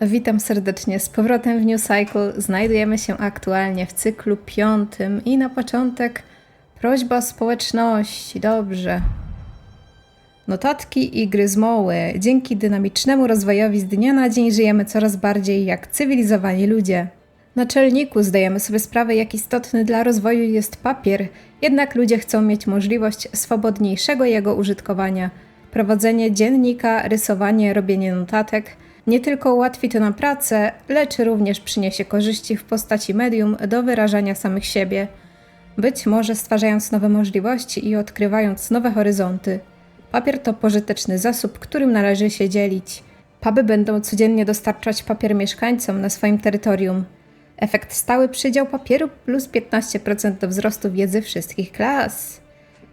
Witam serdecznie z powrotem w New Cycle. Znajdujemy się aktualnie w cyklu piątym i na początek prośba społeczności. Dobrze. Notatki i gry zmoły. Dzięki dynamicznemu rozwojowi z dnia na dzień żyjemy coraz bardziej jak cywilizowani ludzie. Naczelniku zdajemy sobie sprawę, jak istotny dla rozwoju jest papier, jednak ludzie chcą mieć możliwość swobodniejszego jego użytkowania. Prowadzenie dziennika, rysowanie, robienie notatek nie tylko ułatwi to nam pracę, lecz również przyniesie korzyści w postaci medium do wyrażania samych siebie, być może stwarzając nowe możliwości i odkrywając nowe horyzonty. Papier to pożyteczny zasób, którym należy się dzielić. Puby będą codziennie dostarczać papier mieszkańcom na swoim terytorium. Efekt stały przydział papieru plus 15% do wzrostu wiedzy wszystkich klas.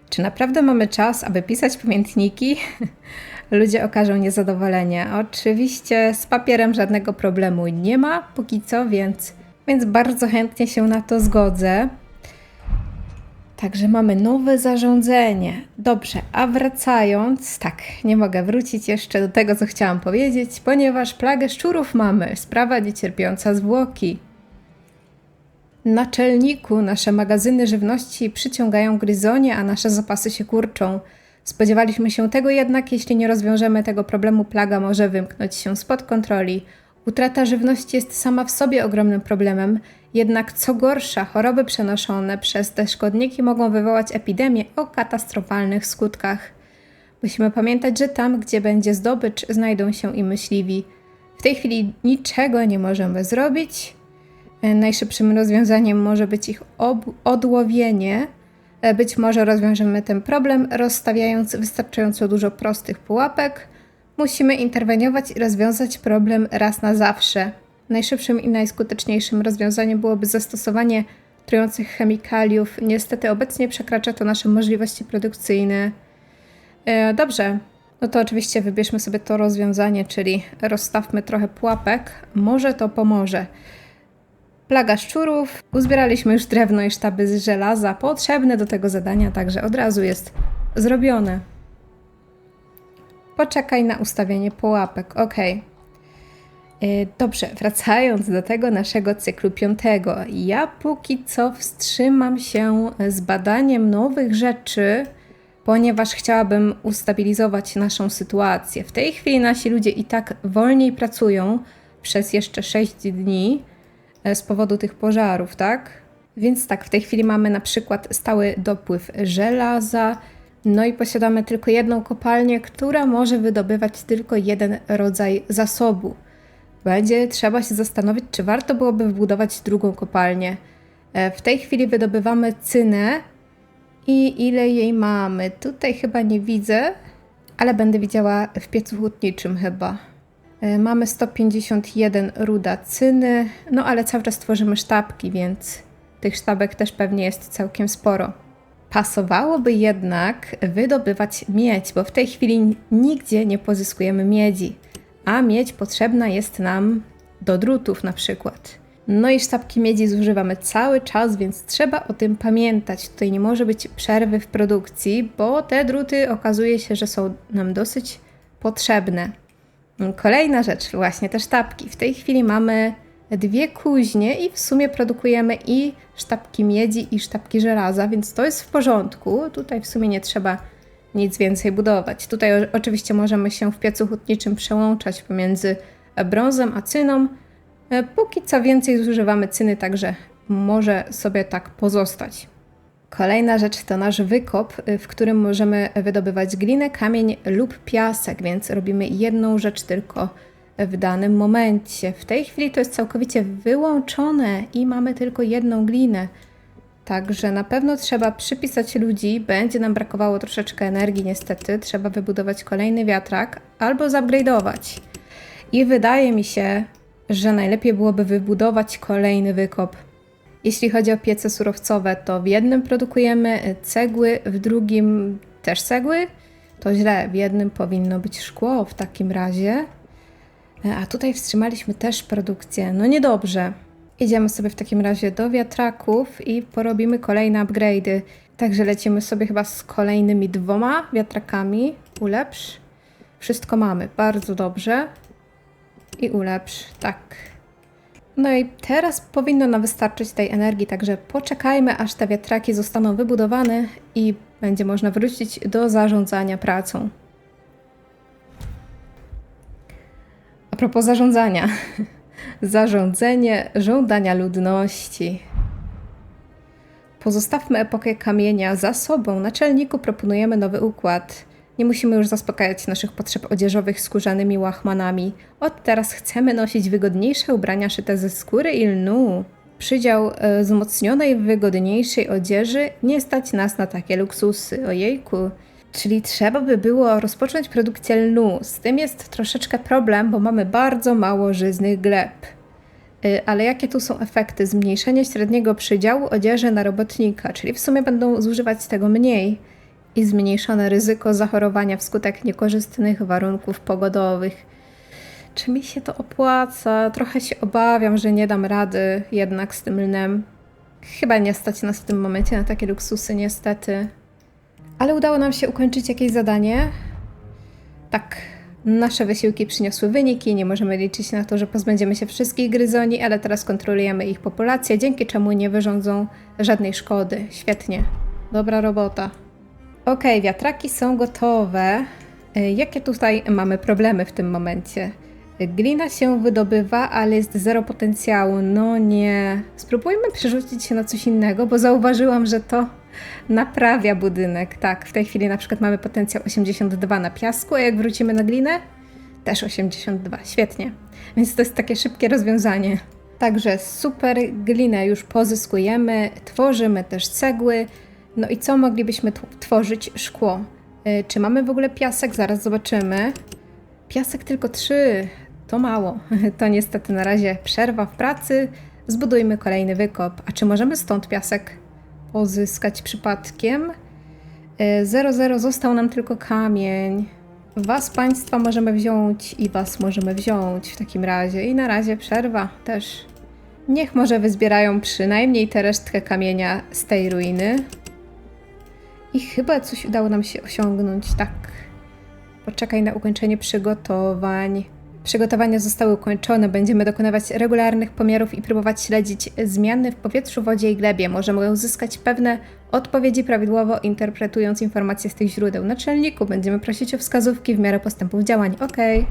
Czy naprawdę mamy czas, aby pisać pamiętniki? Ludzie okażą niezadowolenie. Oczywiście z papierem żadnego problemu nie ma póki co, więc, więc bardzo chętnie się na to zgodzę. Także mamy nowe zarządzenie. Dobrze, a wracając, tak, nie mogę wrócić jeszcze do tego, co chciałam powiedzieć, ponieważ plagę szczurów mamy. Sprawa niecierpiąca zwłoki. Naczelniku, nasze magazyny żywności przyciągają gryzonie, a nasze zapasy się kurczą. Spodziewaliśmy się tego jednak, jeśli nie rozwiążemy tego problemu, plaga może wymknąć się spod kontroli. Utrata żywności jest sama w sobie ogromnym problemem, jednak co gorsza, choroby przenoszone przez te szkodniki mogą wywołać epidemię o katastrofalnych skutkach. Musimy pamiętać, że tam, gdzie będzie zdobycz, znajdą się i myśliwi. W tej chwili niczego nie możemy zrobić. E, Najszybszym rozwiązaniem może być ich odłowienie. E, Być może rozwiążemy ten problem, rozstawiając wystarczająco dużo prostych pułapek. Musimy interweniować i rozwiązać problem raz na zawsze. Najszybszym i najskuteczniejszym rozwiązaniem byłoby zastosowanie trujących chemikaliów. Niestety obecnie przekracza to nasze możliwości produkcyjne. E, dobrze, no to oczywiście wybierzmy sobie to rozwiązanie, czyli rozstawmy trochę pułapek. Może to pomoże. Plaga szczurów. Uzbieraliśmy już drewno i sztaby z żelaza potrzebne do tego zadania, także od razu jest zrobione. Poczekaj na ustawienie pułapek. Ok. Dobrze, wracając do tego naszego cyklu piątego. Ja póki co wstrzymam się z badaniem nowych rzeczy, ponieważ chciałabym ustabilizować naszą sytuację. W tej chwili nasi ludzie i tak wolniej pracują przez jeszcze 6 dni z powodu tych pożarów, tak? Więc tak, w tej chwili mamy na przykład stały dopływ żelaza, no i posiadamy tylko jedną kopalnię, która może wydobywać tylko jeden rodzaj zasobu. Będzie trzeba się zastanowić, czy warto byłoby wbudować drugą kopalnię. E, W tej chwili wydobywamy cynę i ile jej mamy? Tutaj chyba nie widzę, ale będę widziała w piecu hutniczym chyba. E, Mamy 151 ruda cyny, no ale cały czas tworzymy sztabki, więc tych sztabek też pewnie jest całkiem sporo. Pasowałoby jednak wydobywać miedź, bo w tej chwili nigdzie nie pozyskujemy miedzi, a miedź potrzebna jest nam do drutów na przykład. No i sztabki miedzi zużywamy cały czas, więc trzeba o tym pamiętać. Tutaj nie może być przerwy w produkcji, bo te druty okazuje się, że są nam dosyć potrzebne. Kolejna rzecz, właśnie te sztabki. W tej chwili mamy dwie kuźnie i w sumie produkujemy i sztabki miedzi, i sztabki żelaza, więc to jest w porządku. Tutaj w sumie nie trzeba nic więcej budować. Tutaj oczywiście możemy się w piecu hutniczym przełączać pomiędzy brązem a cyną. E, Póki co więcej zużywamy cyny, także może sobie tak pozostać. Kolejna rzecz to nasz wykop, y, w którym możemy wydobywać glinę, kamień lub piasek, więc robimy jedną rzecz tylko w danym momencie. W tej chwili to jest całkowicie wyłączone i mamy tylko jedną glinę. Także na pewno trzeba przypisać ludzi, będzie nam brakowało troszeczkę energii niestety, trzeba wybudować kolejny wiatrak albo zupgrade'ować. I wydaje mi się, że najlepiej byłoby wybudować kolejny wykop. Jeśli chodzi o piece surowcowe, to w jednym produkujemy cegły, w drugim też cegły. To źle, w jednym powinno być szkło w takim razie. E, A tutaj wstrzymaliśmy też produkcję. No niedobrze. Idziemy sobie w takim razie do wiatraków i porobimy kolejne upgrade'y. Także lecimy sobie chyba z kolejnymi dwoma wiatrakami. Ulepsz. Wszystko mamy, bardzo dobrze. I ulepsz, tak. No i teraz powinno nam wystarczyć tej energii, także poczekajmy, aż te wiatraki zostaną wybudowane i będzie można wrócić do zarządzania pracą. A propos zarządzania. Zarządzenie żądania ludności. Pozostawmy epokę kamienia za sobą. Naczelniku proponujemy nowy układ. Nie musimy już zaspokajać naszych potrzeb odzieżowych skórzanymi łachmanami. Od teraz chcemy nosić wygodniejsze ubrania szyte ze skóry i lnu. Przydział e, wzmocnionej, wygodniejszej odzieży nie stać nas na takie luksusy. Ojejku. Czyli trzeba by było rozpocząć produkcję lnu. Z tym jest troszeczkę problem, bo mamy bardzo mało żyznych gleb. Y, Ale jakie tu są efekty? Zmniejszenie średniego przydziału odzieży na robotnika, czyli w sumie będą zużywać tego mniej i zmniejszone ryzyko zachorowania wskutek niekorzystnych warunków pogodowych. Czy mi się to opłaca? Trochę się obawiam, że nie dam rady jednak z tym lnem. Chyba nie stać nas w tym momencie na takie luksusy, niestety. Ale udało nam się ukończyć jakieś zadanie. Tak, nasze wysiłki przyniosły wyniki, nie możemy liczyć na to, że pozbędziemy się wszystkich gryzoni, ale teraz kontrolujemy ich populację, dzięki czemu nie wyrządzą żadnej szkody. Świetnie. Dobra robota. Okej, wiatraki są gotowe. Y, Jakie tutaj mamy problemy w tym momencie? Glina się wydobywa, ale jest zero potencjału. No nie. Spróbujmy przerzucić się na coś innego, bo zauważyłam, że to naprawia budynek. Tak, w tej chwili na przykład mamy potencjał 82 na piasku, a jak wrócimy na glinę, też 82. Świetnie. Więc to jest takie szybkie rozwiązanie. Także super glinę już pozyskujemy, tworzymy też cegły. No i co moglibyśmy tworzyć? Szkło. Y, Czy mamy w ogóle piasek? Zaraz zobaczymy. Piasek tylko 3. To mało. To niestety na razie przerwa w pracy. Zbudujmy kolejny wykop. A czy możemy stąd piasek pozyskać przypadkiem? 00 został nam tylko kamień. Was państwa możemy wziąć i was możemy wziąć w takim razie. I na razie przerwa też. Niech może wyzbierają przynajmniej tę resztkę kamienia z tej ruiny. I chyba coś udało nam się osiągnąć, tak. Poczekaj na ukończenie przygotowań. Przygotowania zostały ukończone. Będziemy dokonywać regularnych pomiarów i próbować śledzić zmiany w powietrzu, wodzie i glebie. Możemy uzyskać pewne odpowiedzi prawidłowo, interpretując informacje z tych źródeł. Naczelniku, będziemy prosić o wskazówki w miarę postępów działań. Okej.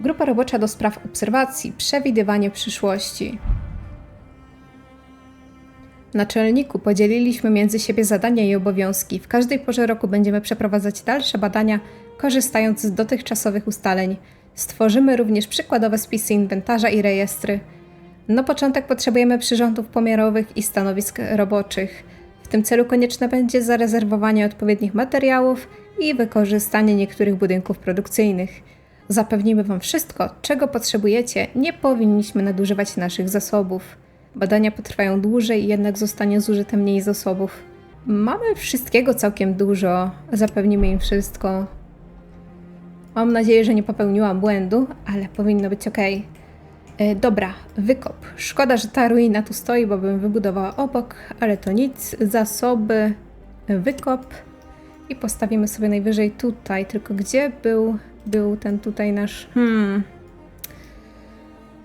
Grupa robocza do spraw obserwacji, przewidywanie przyszłości. Naczelniku, podzieliliśmy między siebie zadania i obowiązki. W każdej porze roku będziemy przeprowadzać dalsze badania, korzystając z dotychczasowych ustaleń. Stworzymy również przykładowe spisy inwentarza i rejestry. Na początek potrzebujemy przyrządów pomiarowych i stanowisk roboczych. W tym celu konieczne będzie zarezerwowanie odpowiednich materiałów i wykorzystanie niektórych budynków produkcyjnych. Zapewnimy Wam wszystko, czego potrzebujecie, nie powinniśmy nadużywać naszych zasobów. Badania potrwają dłużej, jednak zostanie zużyte mniej zasobów. Mamy wszystkiego całkiem dużo, zapewnimy im wszystko. Mam nadzieję, że nie popełniłam błędu, ale powinno być ok. Dobra, wykop. Szkoda, że ta ruina tu stoi, bo bym wybudowała obok, ale to nic. Zasoby, wykop i postawimy sobie najwyżej tutaj. Tylko gdzie był, był ten tutaj nasz. Hmm.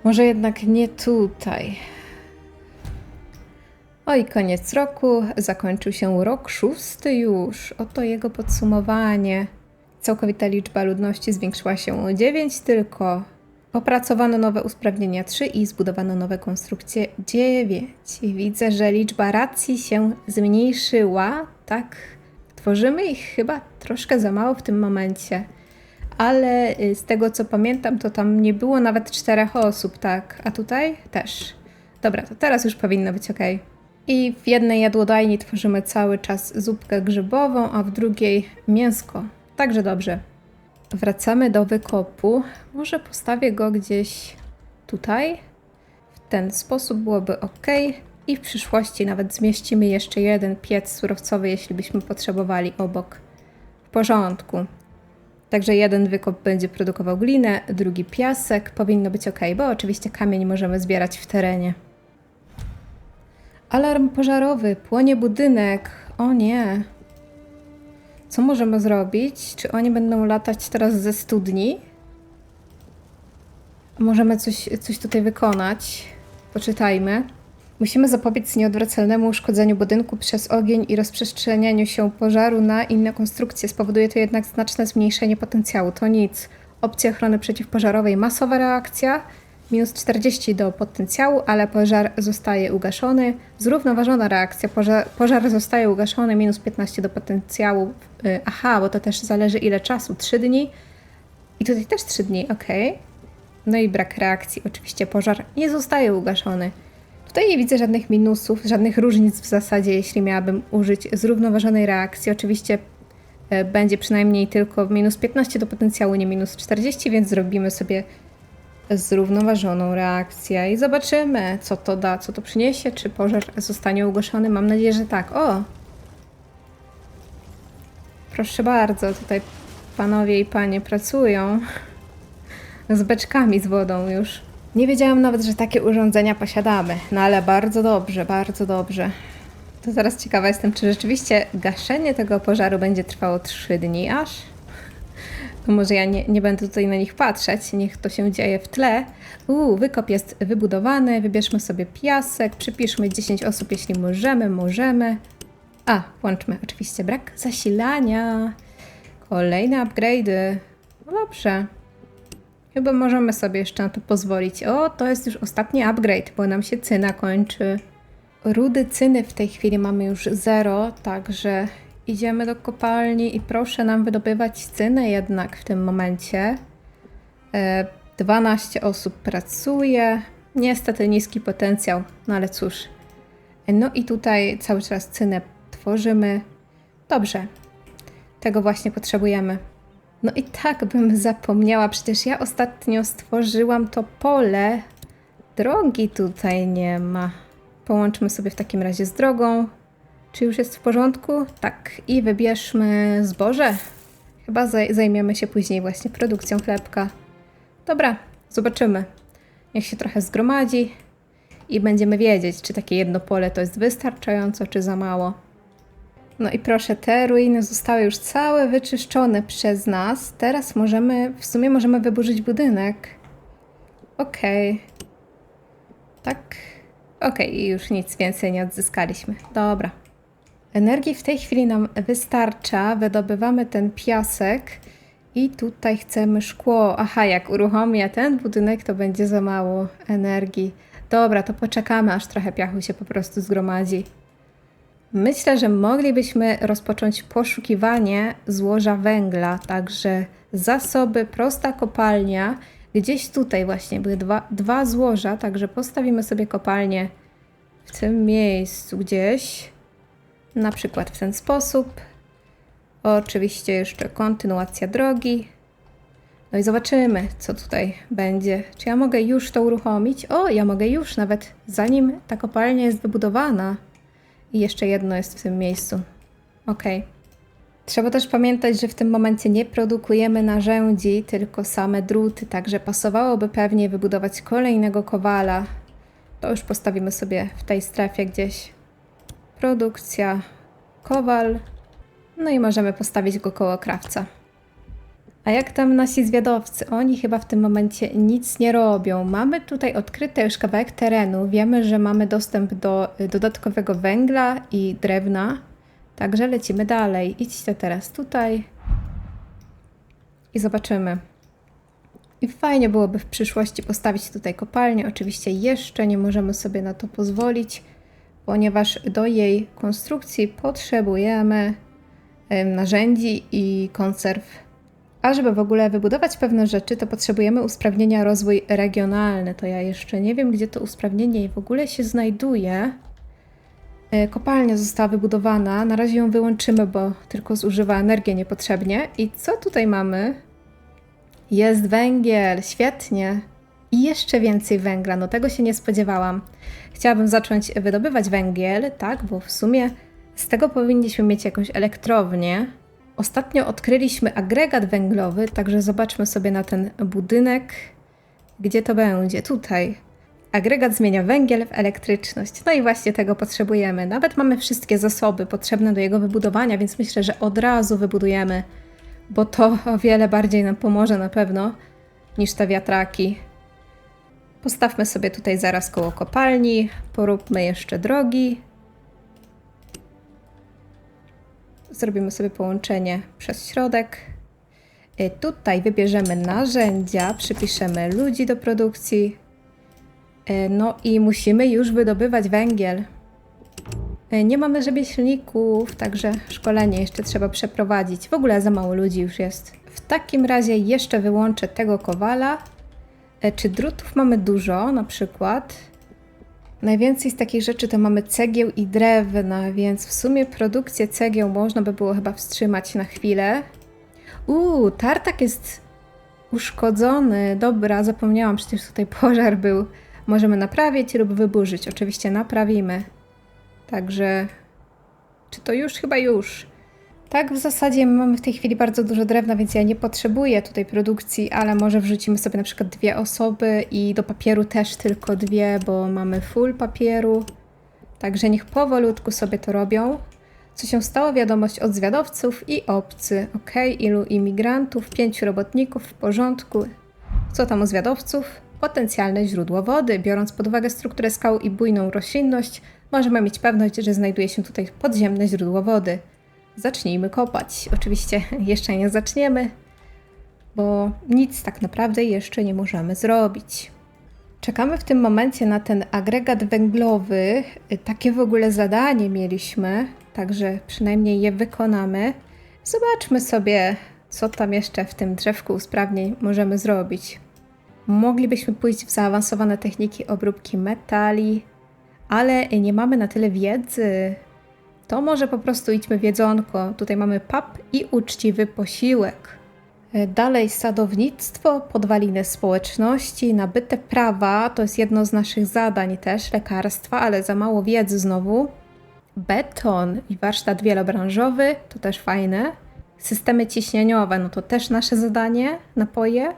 Może jednak nie tutaj. Oj, koniec roku. Zakończył się rok szósty już. Oto jego podsumowanie. Całkowita liczba ludności zwiększyła się o 9 tylko. Opracowano nowe usprawnienia 3 i zbudowano nowe konstrukcje 9. I widzę, że liczba racji się zmniejszyła. Tak, tworzymy ich chyba troszkę za mało w tym momencie. Ale y, z tego co pamiętam, to tam nie było nawet czterech osób, tak? A tutaj też. Dobra, to teraz już powinno być ok. I w jednej jadłodajni tworzymy cały czas zupkę grzybową, a w drugiej mięsko. Także dobrze. Wracamy do wykopu. Może postawię go gdzieś tutaj. W ten sposób byłoby ok. I w przyszłości nawet zmieścimy jeszcze jeden piec surowcowy, jeśli byśmy potrzebowali obok. W porządku. Także jeden wykop będzie produkował glinę, drugi piasek. Powinno być ok, bo oczywiście kamień możemy zbierać w terenie. Alarm pożarowy, płonie budynek. O nie. Co możemy zrobić? Czy oni będą latać teraz ze studni? możemy coś, coś tutaj wykonać. Poczytajmy. Musimy zapobiec nieodwracalnemu uszkodzeniu budynku przez ogień i rozprzestrzenianiu się pożaru na inne konstrukcje. Spowoduje to jednak znaczne zmniejszenie potencjału. To nic. Opcja ochrony przeciwpożarowej masowa reakcja. Minus 40 do potencjału, ale pożar zostaje ugaszony. Zrównoważona reakcja. Pożar, pożar zostaje ugaszony. Minus 15 do potencjału. Yy, aha, bo to też zależy ile czasu. 3 dni. I tutaj też 3 dni, ok. No i brak reakcji. Oczywiście pożar nie zostaje ugaszony. Tutaj nie widzę żadnych minusów, żadnych różnic w zasadzie, jeśli miałabym użyć zrównoważonej reakcji. Oczywiście e, będzie przynajmniej tylko minus 15 do potencjału, nie minus 40, więc zrobimy sobie zrównoważoną reakcję i zobaczymy, co to da, co to przyniesie, czy pożar zostanie ugaszony. Mam nadzieję, że tak. O! Proszę bardzo, tutaj panowie i panie pracują z beczkami z wodą już. Nie wiedziałam nawet, że takie urządzenia posiadamy, no ale bardzo dobrze, bardzo dobrze. To zaraz ciekawa jestem, czy rzeczywiście gaszenie tego pożaru będzie trwało 3 dni aż? No może ja nie, nie będę tutaj na nich patrzeć, niech to się dzieje w tle. Uuu, wykop jest wybudowany, wybierzmy sobie piasek, przypiszmy 10 osób, jeśli możemy, możemy. A, włączmy oczywiście brak zasilania. Kolejne upgrade'y. No dobrze. Chyba możemy sobie jeszcze na to pozwolić. O, to jest już ostatni upgrade, bo nam się cyna kończy. Rudy cyny w tej chwili mamy już zero, także idziemy do kopalni i proszę nam wydobywać cynę jednak w tym momencie. E, 12 osób pracuje. Niestety niski potencjał, no ale cóż. E, No i tutaj cały czas cynę tworzymy. Dobrze. Tego właśnie potrzebujemy. No i tak bym zapomniała, przecież ja ostatnio stworzyłam to pole. Drogi tutaj nie ma. Połączmy sobie w takim razie z drogą. Czy już jest w porządku? Tak. I wybierzmy zboże. Chyba zaj- zajmiemy się później właśnie produkcją chlebka. Dobra, zobaczymy. Niech się trochę zgromadzi i będziemy wiedzieć, czy takie jedno pole to jest wystarczająco, czy za mało. No i proszę, te ruiny zostały już całe wyczyszczone przez nas. Teraz możemy, w sumie możemy wyburzyć budynek. Okej. Tak. Okej, i już nic więcej nie odzyskaliśmy. Dobra. Energii w tej chwili nam wystarcza. Wydobywamy ten piasek i tutaj chcemy szkło. Aha, jak uruchomię ten budynek, to będzie za mało energii. Dobra, to poczekamy, aż trochę piachu się po prostu zgromadzi. Myślę, że moglibyśmy rozpocząć poszukiwanie złoża węgla, także zasoby, prosta kopalnia. Gdzieś tutaj właśnie były dwa, dwa złoża, także postawimy sobie kopalnię w tym miejscu gdzieś. Na przykład w ten sposób. Oczywiście jeszcze kontynuacja drogi. No i zobaczymy, co tutaj będzie. Czy ja mogę już to uruchomić? O, ja mogę już, nawet zanim ta kopalnia jest wybudowana. I jeszcze jedno jest w tym miejscu. Ok. Trzeba też pamiętać, że w tym momencie nie produkujemy narzędzi, tylko same druty, także pasowałoby pewnie wybudować kolejnego kowala. To już postawimy sobie w tej strefie gdzieś. Produkcja, kowal. No i możemy postawić go koło krawca. A jak tam nasi zwiadowcy? Oni chyba w tym momencie nic nie robią. Mamy tutaj odkryty już kawałek terenu. Wiemy, że mamy dostęp do y, dodatkowego węgla i drewna. Także lecimy dalej. Idźcie teraz tutaj i zobaczymy. I fajnie byłoby w przyszłości postawić tutaj kopalnię. Oczywiście jeszcze nie możemy sobie na to pozwolić, ponieważ do jej konstrukcji potrzebujemy em, narzędzi i konserw a żeby w ogóle wybudować pewne rzeczy, to potrzebujemy usprawnienia rozwój regionalny. To ja jeszcze nie wiem, gdzie to usprawnienie w ogóle się znajduje. E, Kopalnia została wybudowana. Na razie ją wyłączymy, bo tylko zużywa energię niepotrzebnie. I co tutaj mamy? Jest węgiel, świetnie. I jeszcze więcej węgla, no tego się nie spodziewałam. Chciałabym zacząć wydobywać węgiel, tak, bo w sumie z tego powinniśmy mieć jakąś elektrownię. Ostatnio odkryliśmy agregat węglowy, także zobaczmy sobie na ten budynek. Gdzie to będzie? Tutaj. Agregat zmienia węgiel w elektryczność. No i właśnie tego potrzebujemy. Nawet mamy wszystkie zasoby potrzebne do jego wybudowania, więc myślę, że od razu wybudujemy, bo to o wiele bardziej nam pomoże na pewno niż te wiatraki. Postawmy sobie tutaj zaraz koło kopalni, poróbmy jeszcze drogi. Zrobimy sobie połączenie przez środek. Y, Tutaj wybierzemy narzędzia, przypiszemy ludzi do produkcji. Y, No i musimy już wydobywać węgiel. Y, Nie mamy rzemieślników, także szkolenie jeszcze trzeba przeprowadzić. W ogóle za mało ludzi już jest. W takim razie jeszcze wyłączę tego kowala. E, Czy drutów mamy dużo, na przykład? Najwięcej z takich rzeczy to mamy cegieł i drewna, więc w sumie produkcję cegieł można by było chyba wstrzymać na chwilę. Uuu, tartak jest uszkodzony. Dobra, zapomniałam, przecież tutaj pożar był. Możemy naprawić lub wyburzyć. Oczywiście naprawimy. Także. Czy to już? Chyba już. Tak, w zasadzie mamy w tej chwili bardzo dużo drewna, więc ja nie potrzebuję tutaj produkcji, ale może wrzucimy sobie na przykład dwie osoby i do papieru też tylko dwie, bo mamy full papieru. Także niech powolutku sobie to robią. Co się stało? Wiadomość od zwiadowców i obcy. Ok, ilu imigrantów? Pięciu robotników, w porządku. Co tam u zwiadowców? Potencjalne źródło wody. Biorąc pod uwagę strukturę skał i bujną roślinność, możemy mieć pewność, że znajduje się tutaj podziemne źródło wody. Zacznijmy kopać. Oczywiście jeszcze nie zaczniemy, bo nic tak naprawdę jeszcze nie możemy zrobić. Czekamy w tym momencie na ten agregat węglowy. Takie w ogóle zadanie mieliśmy, także przynajmniej je wykonamy. Zobaczmy sobie, co tam jeszcze w tym drzewku usprawnień możemy zrobić. Moglibyśmy pójść w zaawansowane techniki obróbki metali, ale nie mamy na tyle wiedzy. To może po prostu idźmy w jedzonko. Tutaj mamy pub i uczciwy posiłek. E, Dalej sadownictwo, podwaliny społeczności, nabyte prawa to jest jedno z naszych zadań też, lekarstwa, ale za mało wiedzy znowu. Beton i warsztat wielobranżowy to też fajne. Systemy ciśnieniowe no to też nasze zadanie, napoje.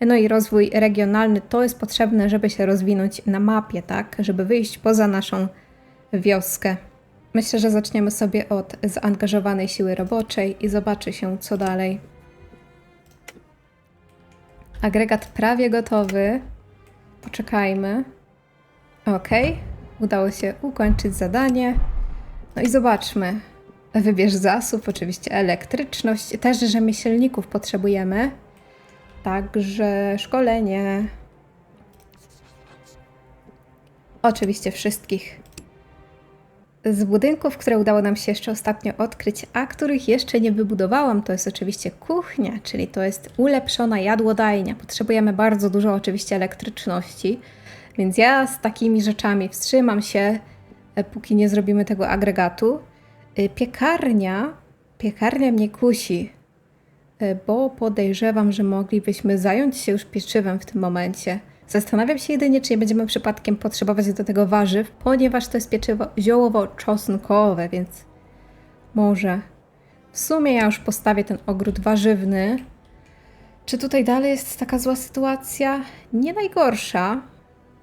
No i rozwój regionalny to jest potrzebne, żeby się rozwinąć na mapie, tak? Żeby wyjść poza naszą wioskę. Myślę, że zaczniemy sobie od zaangażowanej siły roboczej i zobaczy się, co dalej. Agregat prawie gotowy. Poczekajmy. Ok, udało się ukończyć zadanie. No i zobaczmy. Wybierz zasób, oczywiście elektryczność. Też rzemieślników potrzebujemy. Także szkolenie. Oczywiście wszystkich z budynków, które udało nam się jeszcze ostatnio odkryć, a których jeszcze nie wybudowałam, to jest oczywiście kuchnia, czyli to jest ulepszona jadłodajnia. Potrzebujemy bardzo dużo oczywiście elektryczności, więc ja z takimi rzeczami wstrzymam się, e, póki nie zrobimy tego agregatu. E, Piekarnia, piekarnia mnie kusi, e, bo podejrzewam, że moglibyśmy zająć się już pieczywem w tym momencie. Zastanawiam się jedynie, czy nie będziemy przypadkiem potrzebować do tego warzyw, ponieważ to jest pieczywo ziołowo-czosnkowe, więc może. W sumie ja już postawię ten ogród warzywny. Czy tutaj dalej jest taka zła sytuacja? Nie najgorsza.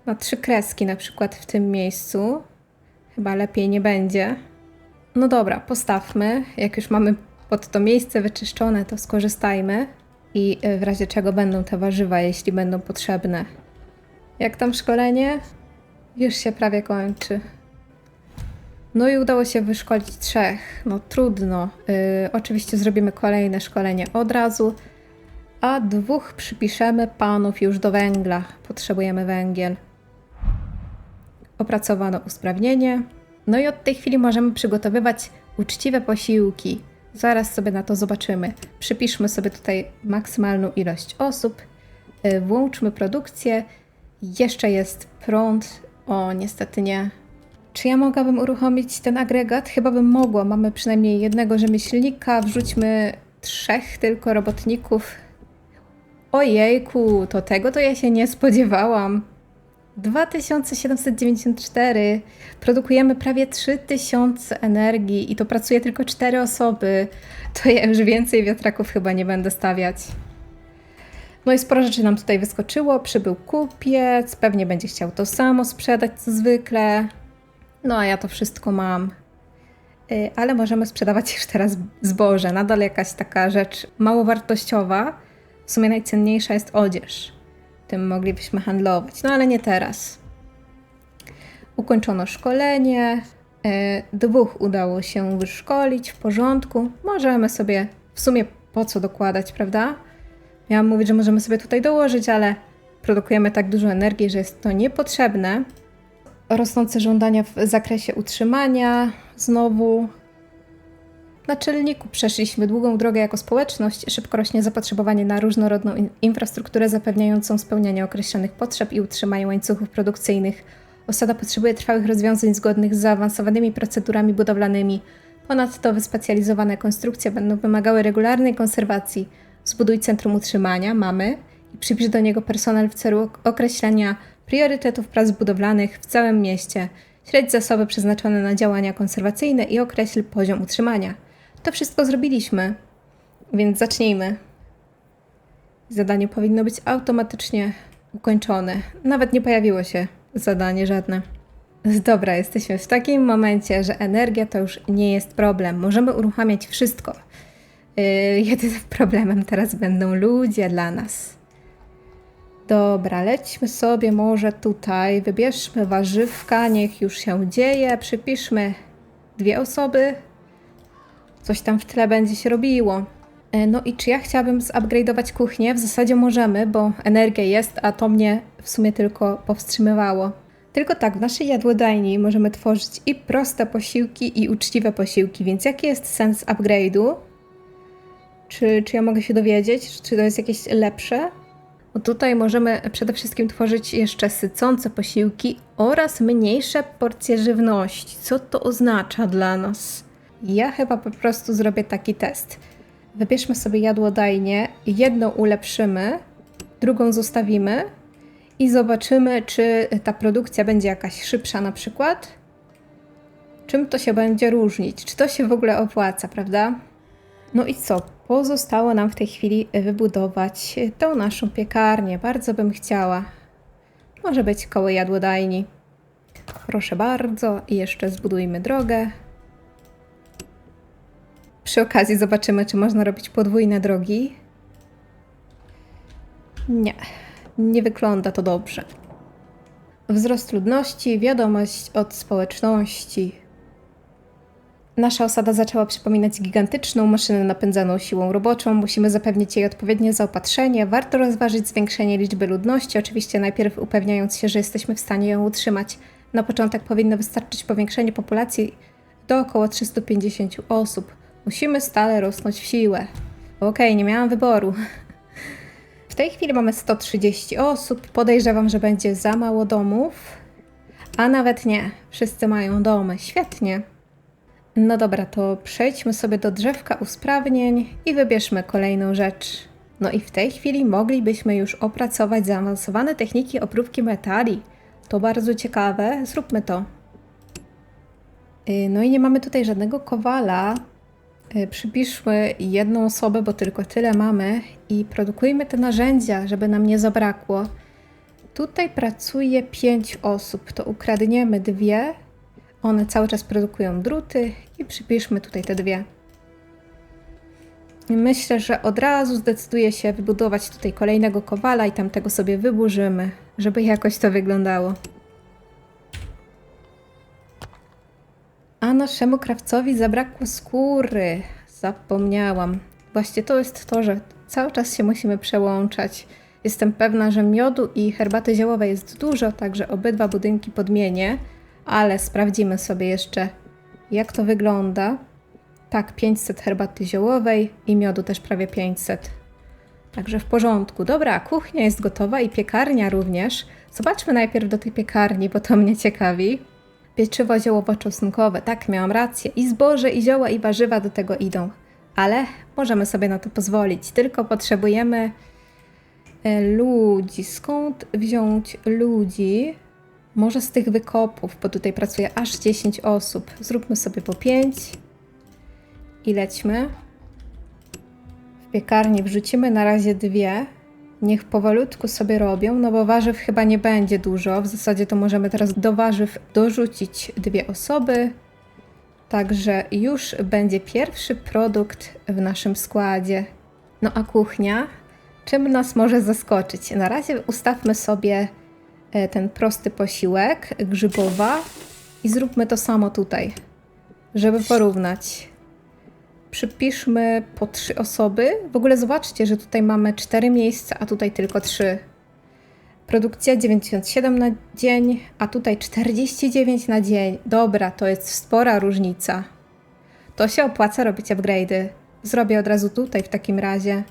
Na trzy kreski na przykład w tym miejscu. Chyba lepiej nie będzie. No dobra, postawmy. Jak już mamy pod to miejsce wyczyszczone, to skorzystajmy. I y, w razie czego będą te warzywa, jeśli będą potrzebne. Jak tam szkolenie? Już się prawie kończy. No i udało się wyszkolić trzech. No trudno. Yy, oczywiście zrobimy kolejne szkolenie od razu, a dwóch przypiszemy panów już do węgla. Potrzebujemy węgiel. Opracowano usprawnienie. No i od tej chwili możemy przygotowywać uczciwe posiłki. Zaraz sobie na to zobaczymy. Przypiszmy sobie tutaj maksymalną ilość osób. Yy, Włączmy produkcję. Jeszcze jest prąd. O, niestety nie. Czy ja mogłabym uruchomić ten agregat? Chyba bym mogła. Mamy przynajmniej jednego rzemieślnika. Wrzućmy trzech tylko robotników. Ojejku, to tego to ja się nie spodziewałam. 2794. Produkujemy prawie 3000 energii i to pracuje tylko 4 osoby. To ja już więcej wiatraków chyba nie będę stawiać. No i sporo rzeczy nam tutaj wyskoczyło. Przybył kupiec, pewnie będzie chciał to samo sprzedać co zwykle. No a ja to wszystko mam. Y, Ale możemy sprzedawać już teraz zboże. Nadal jakaś taka rzecz mało wartościowa. W sumie najcenniejsza jest odzież. tym moglibyśmy handlować. No ale nie teraz. Ukończono szkolenie. e, Dwóch udało się wyszkolić w porządku. Możemy sobie w sumie po co dokładać, prawda? Miałam mówić, że możemy sobie tutaj dołożyć, ale produkujemy tak dużo energii, że jest to niepotrzebne. Rosnące żądania w zakresie utrzymania. Znowu na czelniku przeszliśmy długą drogę jako społeczność, szybko rośnie zapotrzebowanie na różnorodną in- infrastrukturę zapewniającą spełnianie określonych potrzeb i utrzymanie łańcuchów produkcyjnych. Osada potrzebuje trwałych rozwiązań zgodnych z zaawansowanymi procedurami budowlanymi. Ponadto wyspecjalizowane konstrukcje będą wymagały regularnej konserwacji. Zbuduj centrum utrzymania, mamy, i przypisz do niego personel w celu ok- określenia priorytetów prac budowlanych w całym mieście. Śledź zasoby przeznaczone na działania konserwacyjne i określ poziom utrzymania. To wszystko zrobiliśmy, więc zacznijmy. Zadanie powinno być automatycznie ukończone. Nawet nie pojawiło się zadanie żadne. Dobra, jesteśmy w takim momencie, że energia to już nie jest problem. Możemy uruchamiać wszystko. Yy, jedynym problemem teraz będą ludzie dla nas. Dobra, lećmy sobie może tutaj, wybierzmy warzywka, niech już się dzieje, przypiszmy dwie osoby, coś tam w tle będzie się robiło. E, No i czy ja chciałabym zupgrade'ować kuchnię? W zasadzie możemy, bo energia jest, a to mnie w sumie tylko powstrzymywało. Tylko tak, w naszej jadłodajni możemy tworzyć i proste posiłki, i uczciwe posiłki, więc jaki jest sens upgrade'u? Czy, czy ja mogę się dowiedzieć, czy to jest jakieś lepsze? Bo tutaj możemy przede wszystkim tworzyć jeszcze sycące posiłki oraz mniejsze porcje żywności. Co to oznacza dla nas? Ja chyba po prostu zrobię taki test. Wybierzmy sobie jadłodajnię, jedną ulepszymy, drugą zostawimy i zobaczymy, czy ta produkcja będzie jakaś szybsza na przykład. Czym to się będzie różnić? Czy to się w ogóle opłaca, prawda? No i co? Pozostało nam w tej chwili wybudować tą naszą piekarnię. Bardzo bym chciała. Może być koło jadłodajni. Proszę bardzo. I jeszcze zbudujmy drogę. Przy okazji zobaczymy, czy można robić podwójne drogi. Nie, nie wygląda to dobrze. Wzrost ludności, wiadomość od społeczności. Nasza osada zaczęła przypominać gigantyczną maszynę napędzaną siłą roboczą. Musimy zapewnić jej odpowiednie zaopatrzenie. Warto rozważyć zwiększenie liczby ludności, oczywiście najpierw upewniając się, że jesteśmy w stanie ją utrzymać. Na początek powinno wystarczyć powiększenie populacji do około 350 osób. Musimy stale rosnąć w siłę. Okej, nie miałam wyboru. W tej chwili mamy 130 osób. Podejrzewam, że będzie za mało domów. A nawet nie. Wszyscy mają domy. Świetnie. No dobra, to przejdźmy sobie do drzewka usprawnień i wybierzmy kolejną rzecz. No i w tej chwili moglibyśmy już opracować zaawansowane techniki opróbki metali. To bardzo ciekawe, zróbmy to. Yy, No i nie mamy tutaj żadnego kowala. Yy, Przypiszmy jedną osobę, bo tylko tyle mamy i produkujmy te narzędzia, żeby nam nie zabrakło. Tutaj pracuje pięć osób, to ukradniemy dwie. One cały czas produkują druty i przypiszmy tutaj te dwie. Myślę, że od razu zdecyduję się wybudować tutaj kolejnego kowala i tamtego sobie wyburzymy, żeby jakoś to wyglądało. A naszemu krawcowi zabrakło skóry. Zapomniałam. Właśnie to jest to, że cały czas się musimy przełączać. Jestem pewna, że miodu i herbaty ziołowej jest dużo, także obydwa budynki podmienię, ale sprawdzimy sobie jeszcze, jak to wygląda. Tak, 500 herbaty ziołowej i miodu też prawie 500. Także w porządku. Dobra, kuchnia jest gotowa i piekarnia również. Zobaczmy najpierw do tej piekarni, bo to mnie ciekawi. Pieczywo ziołowo-czosnkowe, tak, miałam rację. I zboże, i zioła, i warzywa do tego idą. Ale możemy sobie na to pozwolić. Tylko potrzebujemy e, ludzi. Skąd wziąć ludzi? Może z tych wykopów, bo tutaj pracuje aż 10 osób. Zróbmy sobie po 5 i lećmy. W piekarni wrzucimy na razie dwie. Niech powolutku sobie robią, no bo warzyw chyba nie będzie dużo. W zasadzie to możemy teraz do warzyw dorzucić dwie osoby. Także już będzie pierwszy produkt w naszym składzie. No a kuchnia? czym nas może zaskoczyć. Na razie ustawmy sobie ten prosty posiłek, grzybowa i zróbmy to samo tutaj, żeby porównać. Przypiszmy po trzy osoby. W ogóle zobaczcie, że tutaj mamy cztery miejsca, a tutaj tylko trzy. Produkcja 97 na dzień, a tutaj 49 na dzień. Dobra, to jest spora różnica. To się opłaca robić upgrade'y. Zrobię od razu tutaj w takim razie.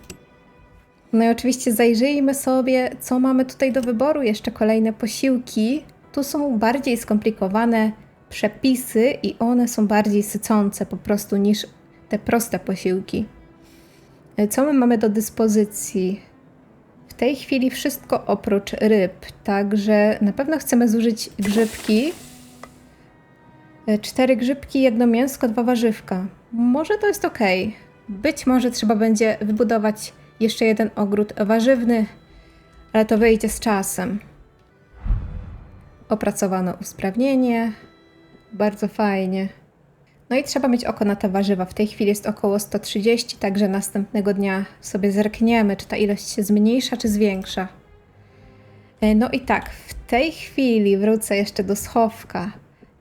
No i oczywiście zajrzyjmy sobie, co mamy tutaj do wyboru. Jeszcze kolejne posiłki. Tu są bardziej skomplikowane przepisy i one są bardziej sycące po prostu niż te proste posiłki. Co my mamy do dyspozycji? W tej chwili wszystko oprócz ryb, także na pewno chcemy zużyć grzybki. Cztery grzybki, jedno mięsko, dwa warzywka. Może to jest ok. Być może trzeba będzie wybudować jeszcze jeden ogród warzywny, ale to wyjdzie z czasem. Opracowano usprawnienie. Bardzo fajnie. No i trzeba mieć oko na te warzywa. W tej chwili jest około 130, także następnego dnia sobie zerkniemy, czy ta ilość się zmniejsza, czy zwiększa. E, No i tak, w tej chwili wrócę jeszcze do schowka.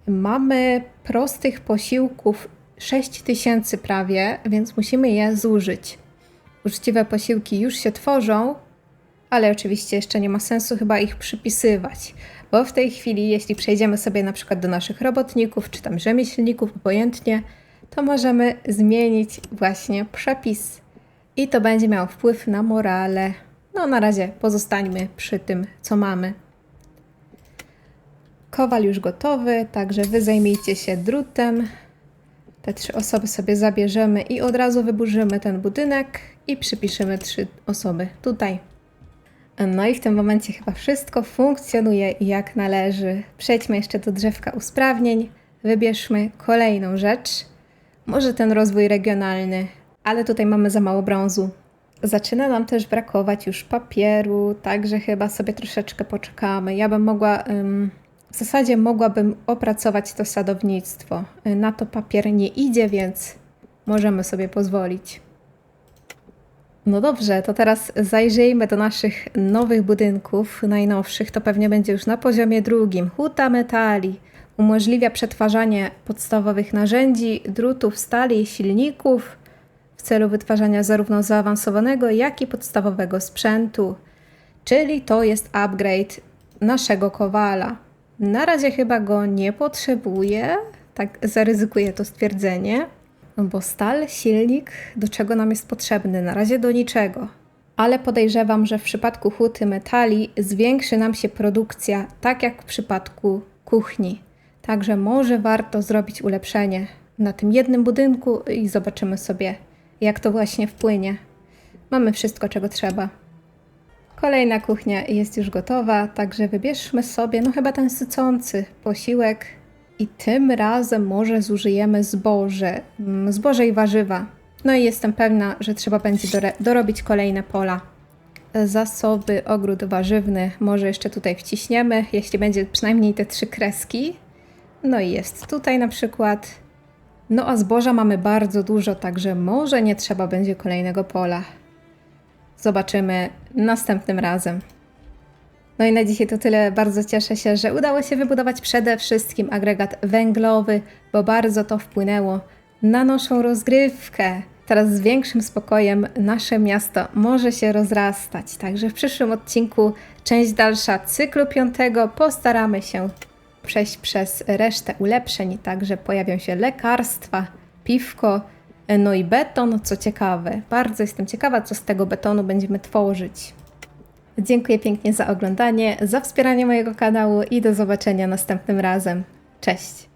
Mamy prostych posiłków 6000 prawie, więc musimy je zużyć. Uczciwe posiłki już się tworzą, ale oczywiście jeszcze nie ma sensu chyba ich przypisywać, bo w tej chwili, jeśli przejdziemy sobie na przykład do naszych robotników czy tam rzemieślników, obojętnie, to możemy zmienić właśnie przepis i to będzie miało wpływ na morale. No na razie pozostańmy przy tym, co mamy. Kowal już gotowy, także wy zajmijcie się drutem. Te trzy osoby sobie zabierzemy i od razu wyburzymy ten budynek i przypiszemy trzy osoby tutaj. No i w tym momencie chyba wszystko funkcjonuje jak należy. Przejdźmy jeszcze do drzewka usprawnień. Wybierzmy kolejną rzecz. Może ten rozwój regionalny, ale tutaj mamy za mało brązu. Zaczyna nam też brakować już papieru, także chyba sobie troszeczkę poczekamy. Ja bym mogła, ym, w zasadzie mogłabym opracować to sadownictwo. Na to papier nie idzie, więc możemy sobie pozwolić. No dobrze, to teraz zajrzyjmy do naszych nowych budynków, najnowszych. To pewnie będzie już na poziomie drugim. Huta metali umożliwia przetwarzanie podstawowych narzędzi, drutów, stali silników w celu wytwarzania zarówno zaawansowanego, jak i podstawowego sprzętu. Czyli to jest upgrade naszego kowala. Na razie chyba go nie potrzebuję, tak zaryzykuję to stwierdzenie. Bo stal, silnik, do czego nam jest potrzebny? Na razie do niczego. Ale podejrzewam, że w przypadku huty metali zwiększy nam się produkcja, tak jak w przypadku kuchni. Także może warto zrobić ulepszenie na tym jednym budynku i zobaczymy sobie, jak to właśnie wpłynie. Mamy wszystko, czego trzeba. Kolejna kuchnia jest już gotowa, także wybierzmy sobie, no chyba ten sycący posiłek. I tym razem może zużyjemy zboże, mm, zboże i warzywa. No i jestem pewna, że trzeba będzie dorobić kolejne pola. Zasoby, ogród warzywny może jeszcze tutaj wciśniemy, jeśli będzie przynajmniej te trzy kreski. No i jest tutaj na przykład. No a zboża mamy bardzo dużo, także może nie trzeba będzie kolejnego pola. Zobaczymy następnym razem. No i na dzisiaj to tyle. Bardzo cieszę się, że udało się wybudować przede wszystkim agregat węglowy, bo bardzo to wpłynęło na naszą rozgrywkę. Teraz z większym spokojem nasze miasto może się rozrastać. Także w przyszłym odcinku, część dalsza cyklu piątego, postaramy się przejść przez resztę ulepszeń. Także pojawią się lekarstwa, piwko, no i beton. Co ciekawe, bardzo jestem ciekawa, co z tego betonu będziemy tworzyć. Dziękuję pięknie za oglądanie, za wspieranie mojego kanału i do zobaczenia następnym razem. Cześć!